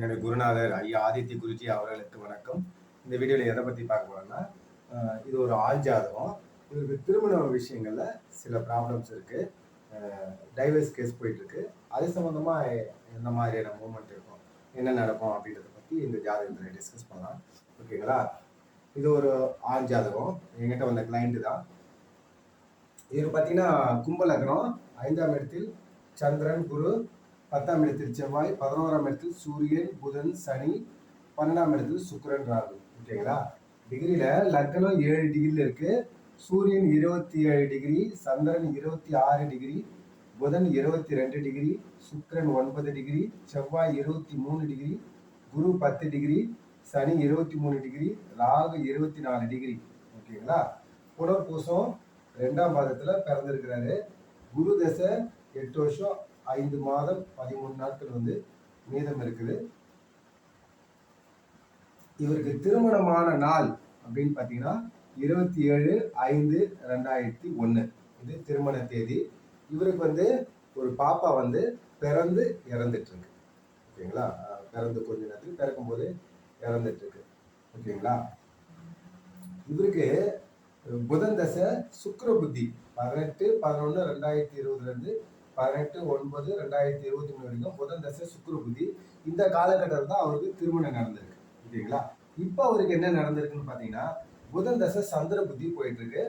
என்னுடைய குருநாதர் ஐயா ஆதித்ய குருஜி அவர்களுக்கு வணக்கம். இந்த வீடியோவில் எதை பற்றி பார்க்க போறோம்னா இது ஒரு ஆண் ஜாதகம். இவருக்கு திருமண விஷயங்கள்ல சில ப்ராப்ளம்ஸ் இருக்கு. டைவர்ஸ் கேஸ் போயிட்டு இருக்கு அது சம்மந்தமாக எந்த மாதிரியான மூமெண்ட் இருக்கும் என்ன நடக்கும் அப்படின்றத பற்றி இந்த ஜாதகத்தில் டிஸ்கஸ் பண்ணலாம். ஓகேங்களா இது ஒரு ஆண் ஜாதகம். என்கிட்ட வந்த கிளைண்ட்டு தான். இவர் பார்த்தீங்கன்னா கும்ப லக்னம் ஐந்தாம் இடத்தில் சந்திரன் குரு பத்தாம் இடத்தில் செவ்வாய் பதினோராம் இடத்தில் சூரியன் புதன் சனி பன்னெண்டாம் இடத்தில் சுக்கரன் ராகு. ஓகேங்களா? டிகிரியில லக்னம் ஏழு டிகிரியில் இருக்கு. சூரியன் இருபத்தி ஏழு டிகிரி சந்திரன் இருபத்தி ஆறு டிகிரி புதன் இருபத்தி ரெண்டு டிகிரி சுக்கரன் ஒன்பது டிகிரி செவ்வாய் இருபத்தி மூணு டிகிரி குரு பத்து டிகிரி சனி இருபத்தி மூணு டிகிரி ராகு இருபத்தி நாலு டிகிரி. ஓகேங்களா? புனர்பூசம் ரெண்டாம் பாதத்தில் பிறந்திருக்கிறாரு. குரு தசை எட்டு வருஷம் ஐந்து மாதம் பதிமூணு நாட்கள் வந்து மீதம் இருக்குது. இவருக்கு திருமணமான நாள் அப்படின்னு பார்த்தீங்கன்னா இருபத்தி ஏழு ஐந்து ரெண்டாயிரத்தி ஒன்று. இது திருமண தேதி. இவருக்கு வந்து ஒரு பாப்பா வந்து பிறந்து இறந்துட்டுருக்கு. ஓகேங்களா? பிறந்து கொஞ்ச நேரத்துக்கு பிறக்கும்போது இறந்துட்டுருக்கு. ஓகேங்களா? இவருக்கு புதன் தசை சுக்கர புத்தி. பதினெட்டு பதினொன்று ரெண்டாயிரத்தி இருபதுலேருந்து பதினெட்டு ஒன்பது ரெண்டாயிரத்தி இருபத்தி மூணு வரைக்கும் புதன் தசை சுக்கிர இந்த காலகட்டத்தில் தான் அவருக்கு திருமணம் நடந்திருக்கு. ஓகேங்களா இப்போ அவருக்கு என்ன நடந்திருக்குன்னு பார்த்தீங்கன்னா புதன் தசை சந்திர புத்தி போயிட்டு இருக்கு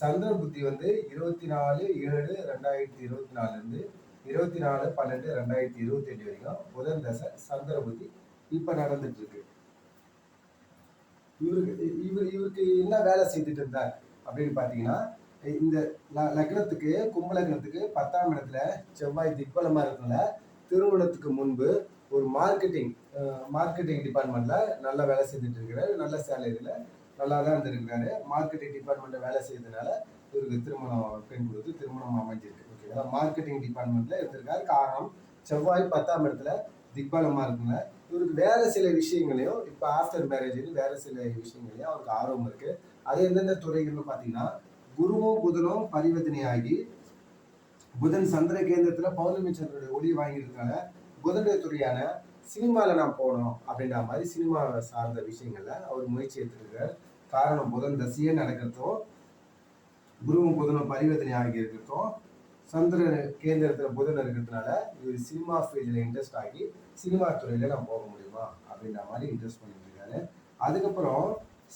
சந்திர புத்தி வந்து இருபத்தி நாலு ஏழு ரெண்டாயிரத்தி இருபத்தி நாலுலேருந்து இருபத்தி நாலு பன்னெண்டு ரெண்டாயிரத்தி இருபத்தி அஞ்சு வரைக்கும் புதன் தசை சந்திர புத்தி இப்போ நடந்துட்டு இருக்கு இவருக்கு இவர் இவருக்கு என்ன வேலை செய்துட்டு இருந்தார் அப்படின்னு பார்த்தீங்கன்னா இந்த ல- லக்னத்துக்கு கும்ப லக்னத்துக்கு பத்தாம் இடத்துல செவ்வாய் திக்பலமாக இருக்கனால திருமணத்துக்கு முன்பு ஒரு மார்க்கெட்டிங் மார்க்கெட்டிங் டிபார்ட்மெண்ட்ல நல்லா வேலை செஞ்சுட்டு இருக்கிறாரு. நல்ல சேலரியில நல்லா தான் இருந்திருக்கிறாரு. மார்க்கெட்டிங் டிபார்ட்மெண்ட்ல வேலை செய்யறதுனால இவருக்கு திருமணம் பெண் கொடுத்து திருமணம் அமைஞ்சிருக்கு. ஓகேங்களா மார்க்கெட்டிங் டிபார்ட்மெண்ட்ல இருந்திருக்காரு. காரணம் செவ்வாய் பத்தாம் இடத்துல திக்பலமா இருக்குங்க இவருக்கு வேற சில விஷயங்களையும் இப்போ ஆஃப்டர் மேரேஜ் வேற சில விஷயங்களையும் அவருக்கு ஆர்வம் இருக்கு. அது எந்தெந்த துறைகள்னு பார்த்தீங்கன்னா குருவும் புதனும் பரிவர்த்தனையாகி புதன் சந்திர கேந்திரத்துல பௌர்ணமி சந்திரனுடைய ஒளி வாங்கியிருக்கனால புதனுடைய துறையான சினிமாவில் நான் போனோம் அப்படின்ற மாதிரி சினிமா சார்ந்த விஷயங்கள்ல அவர் முயற்சி எடுத்துருக்கார். காரணம் புதன் தசையே நடக்கிறதும் குருவும் புதனும் பரிவர்த்தனை ஆகி இருக்கிறதும் சந்திர கேந்திரத்துல புதன் இருக்கிறதுனால இவர் சினிமா ஃபீல்டில் இன்ட்ரெஸ்ட் ஆகி சினிமா துறையில நான் போக முடியுமா அப்படின்ற மாதிரி இன்ட்ரெஸ்ட் பண்ணிட்டு இருக்காரு. அதுக்கப்புறம்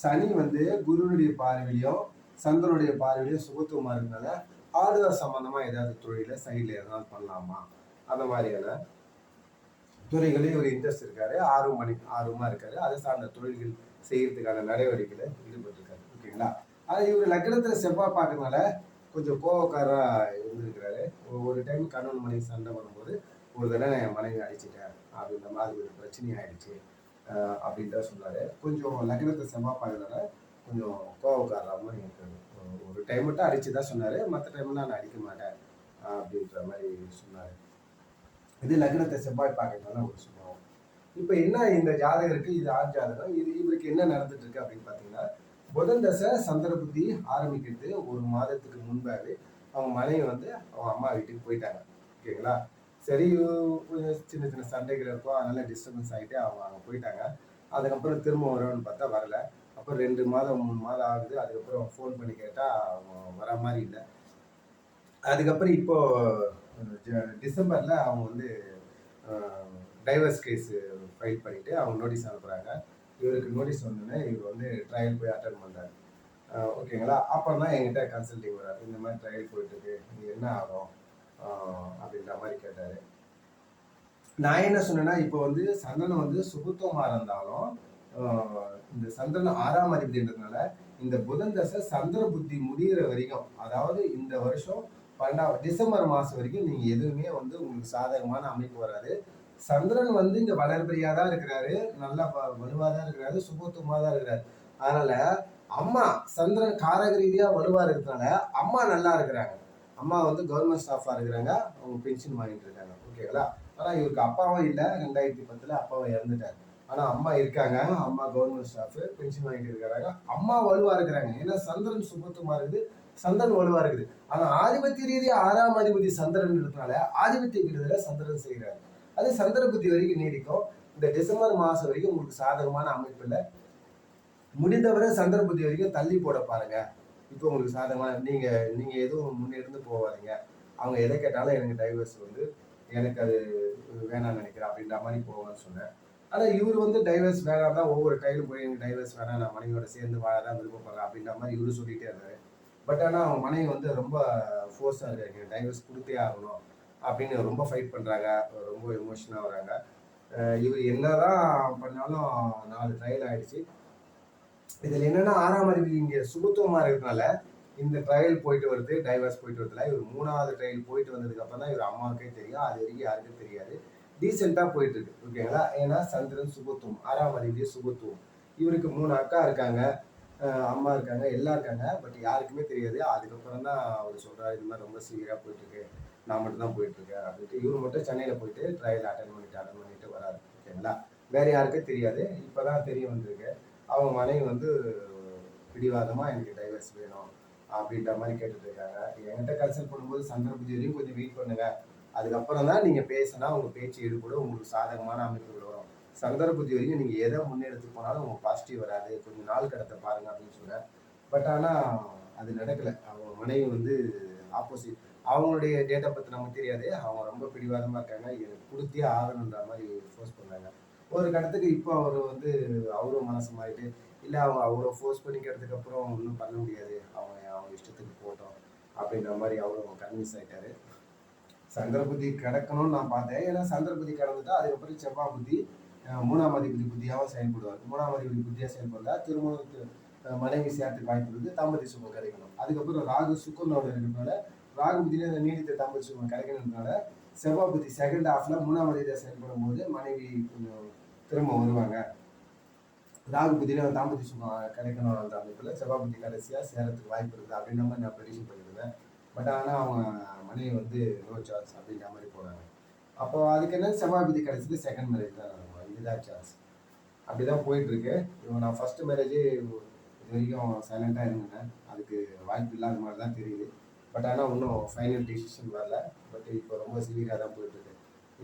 சனி வந்து குருனுடைய பார்வையிலையும் சந்திரனுடைய பார்வையிலேயே சுகத்துவமா இருக்கனால ஹார்ட்வேர் சம்பந்தமா ஏதாவது தொழிலை சைடில் எதனால பண்ணலாமா? அந்த மாதிரியான துறைகளில் இவர் இன்ட்ரெஸ்ட் இருக்காரு. ஆர்வம் பண்ணி ஆர்வமாக இருக்காரு. அதை சார்ந்த தொழில்கள் செய்யறதுக்கான நடவடிக்கைகளை ஈடுபட்டிருக்காரு. ஓகேங்களா? அது இவர் லக்னத்தில் செவ்வாய் பார்க்கறதுனால கொஞ்சம் கோவக்காரராக இருந்திருக்கிறாரு. ஒரு- டைம் கணவன் மனைவி சண்டை பண்ணும்போது ஒரு தடவை என் மனைவி அடிச்சிட்டேன் அப்படின்ற மாதிரி ஒரு பிரச்சனை ஆயிடுச்சு. ஆஹ் சொன்னார் கொஞ்சம் லக்னத்தை செவ்வாய் பார்க்கறதுனால கொஞ்சம் கோவக்காரரா மாதிரி இருக்காரு ஒரு- டைம் மட்டும் அடித்து தான் சொன்னார். மற்ற டைம்லாம் நான் அடிக்க மாட்டேன் அப்படின்ற மாதிரி சொன்னார். இது லக்னத்தை செவ்வாய் பார்க்கறதுனால ஒரு சுபாவம் இப்போ என்ன இந்த ஜாதகருக்கு இது ஆண் ஜாதகம்? இது இவருக்கு என்ன நடந்துட்டு இருக்கு அப்படின்னு பார்த்தீங்கன்னா புதன் தசை சந்திர புத்தி ஆரம்பிக்கிறது ஒரு மாதத்துக்கு முன்பாகவே அவங்க மனைவி வந்து அவங்க அம்மா வீட்டுக்கு போயிட்டாங்க. ஓகேங்களா? சரி சின்ன சின்ன சண்டைகள் இருக்கும். அதனால டிஸ்டர்பன்ஸ் ஆகிட்டு அவங்க அங்கே போயிட்டாங்க. அதுக்கப்புறம் திரும்ப வரும்னு பார்த்தா வரல. அப்புறம் ரெண்டு மாதம் மூணு மாதம் ஆகுது. அதுக்கப்புறம் ஃபோன் பண்ணி கேட்டால் அவங்க வர மாதிரி இல்லை. அதுக்கப்புறம் இப்போ டிசம்பரில் அவங்க வந்து டைவர்ஸ் கேஸு ஃபைல் பண்ணிட்டு அவங்க நோட்டீஸ் அனுப்புகிறாங்க இவருக்கு நோட்டீஸ் வந்தோடனே இவர் வந்து ட்ரையல் போய் அட்டன் பண்ணுறாரு ஓகேங்களா அப்போ தான் என்கிட்ட கன்சல்டிங் வராரு. இந்த மாதிரி ட்ரையல் போயிட்டுருக்கு. இது என்ன ஆகும்? அப்படின்ற மாதிரி கேட்டார். நான் என்ன சொன்னேன்னா இப்போ வந்து சந்தனம் வந்து சுகுத்தமாக இருந்தாலும் இந்த சந்திரன் ஆறாம் அதிபதின்றதுனால இந்த புதன் தசை சந்திர புத்தி முடிகிற வரைக்கும் அதாவது இந்த வருஷம் பன்னெண்டாம் டிசம்பர் மாசம் வரைக்கும் நீங்க எதுவுமே வந்து உங்களுக்கு சாதகமான அமைப்பு வராது. சந்திரன் வந்து இங்க வளர்பிரியா தான் இருக்கிறாரு நல்லா வ- வலுவா தான் இருக்கிறாரு சுபத்துவமா தான் இருக்கிறாரு. அதனால அம்மா சந்திரன் காரக ரீதியா வலுவா இருக்கிறதுனால அம்மா நல்லா இருக்கிறாங்க. அம்மா வந்து கவர்மெண்ட் ஸ்டாஃபா இருக்கிறாங்க அவங்க பென்ஷன் வாங்கிட்டு இருக்காங்க. ஓகேங்களா ஆனா இவருக்கு அப்பாவும் இல்லை ரெண்டாயிரத்தி பத்துல அப்பாவும் இறந்துட்டாரு. ஆனா அம்மா இருக்காங்க. அம்மா கவர்மெண்ட் ஸ்டாஃப் பென்ஷன் வாங்கிட்டு இருக்காங்க. அம்மா வலுவா இருக்கிறாங்க. ஏன்னா சந்திரன் சுபத்துமா இருக்குது. சந்திரன் வலுவா இருக்குது. ஆனா ஆதிபத்திய ரீதியா ஆறாம் அதிபதி சந்திரன் இருக்கிறதுனால ஆதிபத்திய விடுதலை சந்திரன் செய்கிறாரு. அது சந்திர புத்தி வரைக்கும் நீடிக்கும். இந்த டிசம்பர் மாசம் வரைக்கும் உங்களுக்கு சாதகமான அமைப்பு இல்லை. முடிந்தவரை புத்தி வரைக்கும் தள்ளி போட பாருங்க. இப்போ உங்களுக்கு சாதகமான நீங்க நீங்க எதுவும் முன்னெடுந்து போவாதீங்க அவங்க எதை கேட்டாலும் எனக்கு டைவர்ஸ் வந்து எனக்கு அது வேணாம்னு நினைக்கிறேன் அப்படின்ற மாதிரி போவான்னு சொன்னேன். ஆனால் இவர் வந்து டைவர்ஸ் வேணாம் தான் ஒவ்வொரு டைலும் போய் எனக்கு டைவர்ஸ் வேணாம் நான் மனைவியோட சேர்ந்து வாழ தான் விருப்பப்படுறேன் அப்படின்ற மாதிரி இவரு சொல்லிட்டே இருந்தாரு பட் ஆனால் அவங்க மனைவி வந்து ரொம்ப ஃபோர்ஸாக இருக்காங்க. டைவர்ஸ் கொடுத்தே ஆகணும் அப்படின்னு ரொம்ப ஃபைட் பண்ணுறாங்க ரொம்ப எமோஷனாக வராங்க இவர் என்னதான் பண்ணாலும் நாலு ட்ரையல் ஆயிடுச்சு. இதில் என்னன்னா ஆறாம் அறிவு இங்கே சுபத்துவமாக இருக்கிறதுனால இந்த ட்ரையல் போயிட்டு வருது டைவர்ஸ் போயிட்டு வருதுல. இவர் மூணாவது ட்ரையல் போயிட்டு வந்ததுக்கு அப்புறம் தான் இவர் அம்மாவுக்கே தெரியும். அது வரைக்கும் யாருக்கும் தெரியாது. டீசெண்டாக போயிட்டு இருக்கு ஓகேங்களா ஏன்னா சந்திரன் சுபத்துவம் ஆறாம் அறிவு சுபத்துவம். இவருக்கு மூணு அக்கா இருக்காங்க. அம்மா இருக்காங்க எல்லாம் இருக்காங்க. பட் யாருக்குமே தெரியாது. அதுக்கப்புறம் தான் அவர் சொல்றாரு இது மாதிரி ரொம்ப சீரியராக போயிட்டு இருக்கு நான் மட்டும் தான் போயிட்டு இருக்கேன் அப்படின்ட்டு. இவர் மட்டும் சென்னையில் போயிட்டு ட்ரையல் அட்டன் பண்ணிட்டு அட்டன் பண்ணிட்டு வராரு ஓகேங்களா வேற யாருக்கும் தெரியாது. இப்போதான் தெரிய வந்திருக்கு. அவங்க மனைவி வந்து பிடிவாதமா எனக்கு டைவர்ஸ் வேணும் அப்படின்ற மாதிரி கேட்டுட்டு இருக்காங்க. என்கிட்ட கன்சல்ட் பண்ணும்போது சந்திர பூஜையிலையும் கொஞ்சம் வெயிட் பண்ணுங்க அதுக்கப்புறம் தான் நீங்க பேசினா உங்க பேச்சு ஈடுபடும் உங்களுக்கு சாதகமான அமைப்புகள் வரும். சந்தர்ப்பத்தி வரைக்கும் நீங்க எதை முன்னெடுத்து போனாலும் உங்களுக்கு பாசிட்டிவ் வராது. கொஞ்சம் நாள் கடத்த பாருங்க அப்படின்னு சொன்னேன் பட் ஆனா அது நடக்கல. அவங்க மனைவி வந்து ஆப்போசிட் அவங்களுடைய டேட்டா பத்தி நமக்கு தெரியாது. அவங்க ரொம்ப பிடிவாதமா இருக்காங்க. எனக்கு கொடுத்தே ஆகணுன்ற மாதிரி ஃபோர்ஸ் பண்ணாங்க ஒரு கட்டத்துக்கு இப்போ அவர் வந்து அவரும் மனசு மாறிட்டு இல்லை அவங்க அவரை ஃபோர்ஸ் பண்ணிக்கிறதுக்கு அப்புறம் ஒன்றும் பண்ண முடியாது. அவங்க அவங்க இஷ்டத்துக்கு போட்டோம். அப்படின்ற மாதிரி அவரும் கன்வின்ஸ் ஆயிட்டாரு. சந்திர புத்தி கிடக்கணும்னு நான் பார்த்தேன். ஏன்னா சந்திர புத்தி கிடந்துட்டா அதுக்கப்புறம் செவ்வாய் புத்தி மூணாம் அதிபதி புத்தியாகவும் செயல்படுவார். மூணாம் அதிபதி புத்தியாக செயல்படுறா திருமணத்து மனைவி சேர்த்துக்கு வாய்ப்பு இருக்குது. தம்பதி சுகம் கிடைக்கணும். அதுக்கப்புறம் ராகு சுக்கரனோட இருக்கிறதுனால ராகு புத்தியில நீடித்த தம்பதி சுகம் கிடைக்கணுன்றதுனால செவ்வாய் புத்தி செகண்ட் ஹாஃப்ல மூணாம் அதிபதியாக செயல்படும் போது மனைவி கொஞ்சம் திரும்ப வருவாங்க. ராகு புத்தியில தாம்பதி சுகம் கிடைக்கணும் அந்த அமைப்பில் செவ்வாய் புத்தி கடைசியாக சேரத்துக்கு வாய்ப்பு இருக்குது அப்படின்ற மாதிரி நான் ப்ரெடிஷன் பண்ணியிருந்தேன். பட் ஆனால் அவங்க மனைவி வந்து நோ சான்ஸ் அப்படின்ற மாதிரி போனாங்க அப்போ அதுக்கு என்ன செவ்வாபதி கடைசியில் கிடைச்சது? செகண்ட் மேரேஜ் தான் இதுதான் சான்ஸ் அப்படி தான் போயிட்டுருக்கு. இவங்க நான் ஃபஸ்ட்டு மேரேஜே இது வரைக்கும் சைலண்டாக இருந்தேன். அதுக்கு வாய்ப்பு இல்லாத மாதிரி தான் தெரியுது. பட் ஆனால் இன்னும் ஃபைனல் டிசிஷன் வரல. பட் இப்போ ரொம்ப சிவியராக தான் போயிட்டுருக்கு.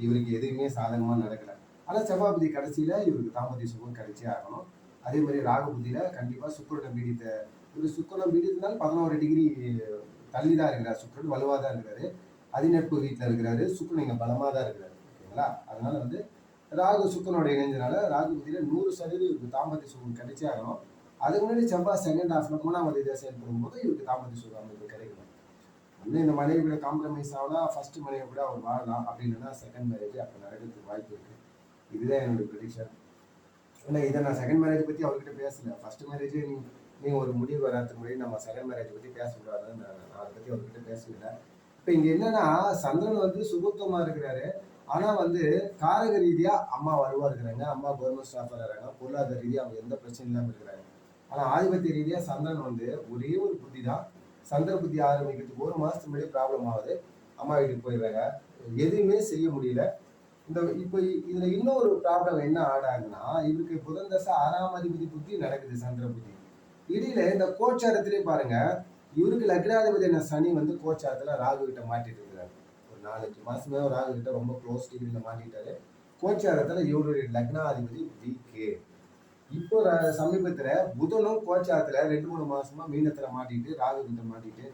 இவருக்கு எதுவுமே சாதகமாக நடக்கல. ஆனால் செவ்வாபதி கடைசியில் இவருக்கு தாம்பத்திய சுகம் கிடைச்சே ஆகணும். அதே மாதிரி ராகுபுத்தியில் கண்டிப்பாக சுக்கரனை பீடித்த இவர் சுக்கரனை பீடித்தனால பதினோரு டிகிரி தள்ளி தான் இருக்கிறார். சுக்கரன் வலுவாக தான் இருக்கிறாரு அதிநட்பு வீட்டில் இருக்கிறாரு. சுக்கரன் இங்கே பலமாக தான் இருக்கிறாரு. ஓகேங்களா? அதனால வந்து ராகு சுக்கனோட இணைஞ்சனால ராகு புத்தியில் நூறு சதவீதம் தாம்பத்திய சுகம் கிடைச்சே ஆகணும். அதுக்கு முன்னாடி செவ்வாய் செகண்ட் ஹாஃப்ல மூணாம் இதை செயல்படும் போது இவருக்கு தாம்பத்திய சுகம் அமைப்பு கிடைக்கணும். இன்னும் இந்த மனைவி கூட காம்ப்ரமைஸ் ஆகலாம். ஃபர்ஸ்ட் மனைவி கூட அவர் வாழலாம் அப்படின்னா செகண்ட் மேரேஜ் அப்போ நடக்கிறதுக்கு வாய்ப்பு இருக்கு. இதுதான் என்னோட ப்ரெடிக்ஷன் இல்லை இதை நான் செகண்ட் மேரேஜ் பற்றி அவர்கிட்ட பேசல. ஃபர்ஸ்ட் மேரேஜே நீங்கள் நீங்கள் ஒரு முடிவு வராதுக்கு முன்னாடி நம்ம செகண்ட் மேரேஜ் பற்றி பேசக்கூடாதுன்னு நான் நான் அதை பற்றி அவர்கிட்ட பேசல இப்போ இங்கே என்னன்னா சந்திரன் வந்து சுபத்துவமாக இருக்கிறாரு. ஆனால் வந்து காரக ரீதியாக அம்மா வலுவாக இருக்கிறாங்க. அம்மா கவர்மெண்ட் ஸ்டாஃபாக இருக்கிறாங்க பொருளாதார ரீதியாக அவங்க எந்த பிரச்சனையும் இல்லாமல் இருக்கிறாங்க. ஆனால் ஆதிபத்திய ரீதியாக சந்திரன் வந்து ஒரே ஒரு புத்தி தான். சந்திர புத்தி ஆரம்பிக்கிறதுக்கு ஒரு மாதத்துக்கு முன்னாடி ப்ராப்ளம் ஆகுது. அம்மா வீட்டுக்கு போயிடுறாங்க எதுவுமே செய்ய முடியல. இந்த இப்போ இதில் இன்னொரு ப்ராப்ளம் என்ன ஆட் இவருக்கு புதன் தசை ஆறாம் அதிபதி புத்தி நடக்குது சந்திர புத்தி. இடையில இந்த கோச்சாரத்திலே பாருங்க இவருக்கு லக்னாதிபதி என்ன சனி வந்து கோச்சாரத்துல ராகு கிட்ட மாட்டிட்டு இருக்கிறாரு. ஒரு நாலஞ்சு மாசமே ராகு கிட்ட ரொம்ப க்ளோஸ் டிகிரியில மாட்டிட்டாரு. கோச்சாரத்துல இவருடைய லக்னாதிபதி வீக்கு இப்போ சமீபத்துல புதனும் கோச்சாரத்துல ரெண்டு மூணு மாசமா மீனத்துல மாட்டிட்டு ராகு கிட்ட மாட்டிட்டு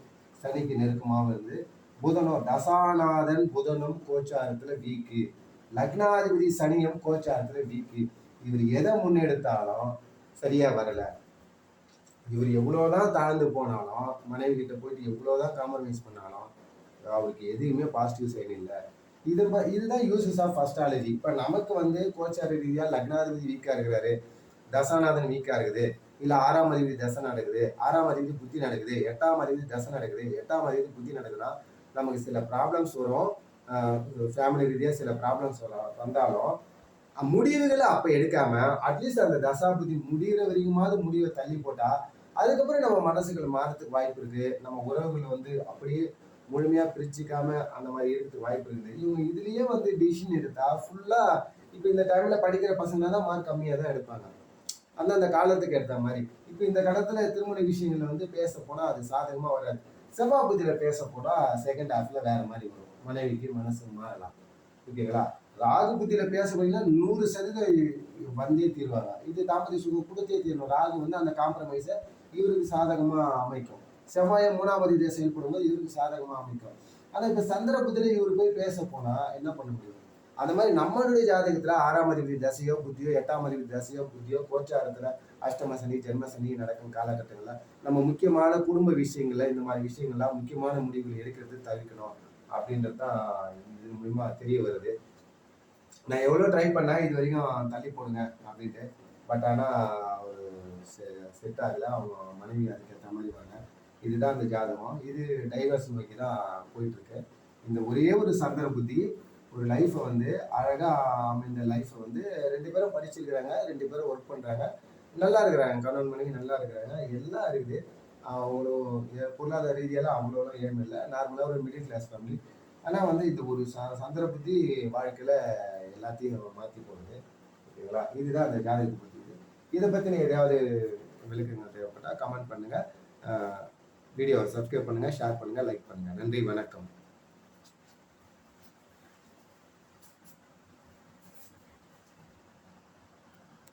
சனிக்கு நெருக்கமாக இருந்து புதனும் தசாநாதன் புதனும் கோச்சாரத்துல வீக்கு லக்னாதிபதி சனியும் கோச்சாரத்துல வீக்கு இவர் எதை முன்னெடுத்தாலும் சரியா வரல. இவர் எவ்வளவுதான் தாழ்ந்து போனாலும் மனைவி கிட்ட போயிட்டு எவ்வளவுதான் காம்ப்ரமைஸ் பண்ணாலும் அவருக்கு எதுவுமே பாசிட்டிவ் சைடு இல்லை. இது இதுதான் யூசஸ் ஆஃப் அஸ்ட்ராலஜி இப்போ நமக்கு வந்து கோச்சார ரீதியா லக்னாதிபதி வீக்கா இருக்கிறாரு தசாநாதன் வீக்கா இருக்குது இல்ல ஆறாம் அதிபதி தசை நடக்குது ஆறாம் அதிபதி புத்தி நடக்குது எட்டாம் அதிபதி தசை நடக்குது எட்டாம் அதிபதி புத்தி நடக்குதுன்னா நமக்கு சில ப்ராப்ளம்ஸ் வரும். ஃபேமிலி ரீதியாக சில ப்ராப்ளம்ஸ் வரும் வந்தாலும் முடிவுகளை அப்போ எடுக்காம அட்லீஸ்ட் அந்த தசா புத்தி முடிகிற வரைக்குமாவது முடிவை தள்ளி போட்டா அதுக்கப்புறம் நம்ம மனசுகள் மாறத்துக்கு வாய்ப்பு இருக்கு. நம்ம உறவுகளை வந்து அப்படியே முழுமையா பிரிச்சுக்காம அந்த மாதிரி இருக்கிறதுக்கு வாய்ப்பு இருக்குது. இவங்க இதுலயே வந்து டிசிஷன் எடுத்தா ஃபுல்லா இப்போ இந்த டைம்ல படிக்கிற பசங்க தான் மார்க் கம்மியாக தான் எடுப்பாங்க. அந்தந்த காலத்துக்கு ஏற்ற மாதிரி. இப்போ இந்த காலத்தில் திருமண விஷயங்கள்ல வந்து பேச போனா அது சாதகமா வராது. செவ்வாய் புத்தியில பேச போனா செகண்ட் ஹாஃப்ல வேற மாதிரி வரும். மனைவிக்கு மனசு மாறலாம். ஓகேங்களா ராகு புத்தியில பேச போனீங்கன்னா நூறு சதவீதம் வந்தே தீர்வாங்க. இது தாம்பத்திய சுகம் கொடுத்தே தீர்வு ராகு வந்து அந்த காம்ப்ரமைஸை இவருக்கு சாதகமாக அமைக்கும். செவ்வாயை மூணாவது இதை செயல்படும்போது இவருக்கு சாதகமாக அமைக்கும். ஆனால் இப்போ சந்திர புத்தியில இவர் போய் பேச போனால் என்ன பண்ண முடியும்? அந்த மாதிரி நம்மளுடைய ஜாதகத்தில் ஆறாம் அறிவு தசையோ புத்தியோ எட்டாம் அதிபதி தசையோ புத்தியோ கோச்சாரத்தில் அஷ்டம சனி ஜென்ம சனி நடக்கும் காலகட்டங்களில் நம்ம முக்கியமான குடும்ப விஷயங்களில் இந்த மாதிரி விஷயங்கள்லாம் முக்கியமான முடிவுகள் எடுக்கிறது தவிர்க்கணும் அப்படின்றது தான் இது மூலிமா தெரிய வருது. நான் எவ்வளோ ட்ரை பண்ணேன் இது வரைக்கும் தள்ளி போடுங்க அப்படின்ட்டு. பட் ஆனால் ஒரு செட் ஆகல அவங்க மனைவி அதுக்கேற்ற மாதிரி வாங்க இதுதான் அந்த ஜாதகம். இது டைவர்ஸ் நோக்கி தான் போயிட்டுருக்கு. இந்த ஒரே ஒரு சந்திர புத்தி ஒரு லைஃப்பை வந்து அழகாக அமைந்த லைஃப்பை வந்து ரெண்டு பேரும் படிச்சிருக்கிறாங்க ரெண்டு பேரும் ஒர்க் பண்ணுறாங்க நல்லா இருக்கிறாங்க. கணவன் மனைவி நல்லா இருக்கிறாங்க. எல்லாம் இருக்குது. அவ்வளோ பொருளாதார ரீதியெல்லாம் அவ்வளோலாம் ஏம் இல்லை. நார்மலாக ஒரு மிடில் கிளாஸ் ஃபேமிலி ஆனால் வந்து இந்த ஒரு ச சந்திர புத்தி வாழ்க்கையில் எல்லாத்தையும் மாற்றி போடுது. ஓகேங்களா? இதுதான் அந்த ஜாதகத்தை பற்றி இதை பற்றி எதையாவது விளக்கங்கள் தேவைப்பட்டால் கமெண்ட் பண்ணுங்கள் வீடியோவை சப்ஸ்கிரைப் பண்ணுங்கள் ஷேர் பண்ணுங்கள் லைக் பண்ணுங்கள் நன்றி வணக்கம்.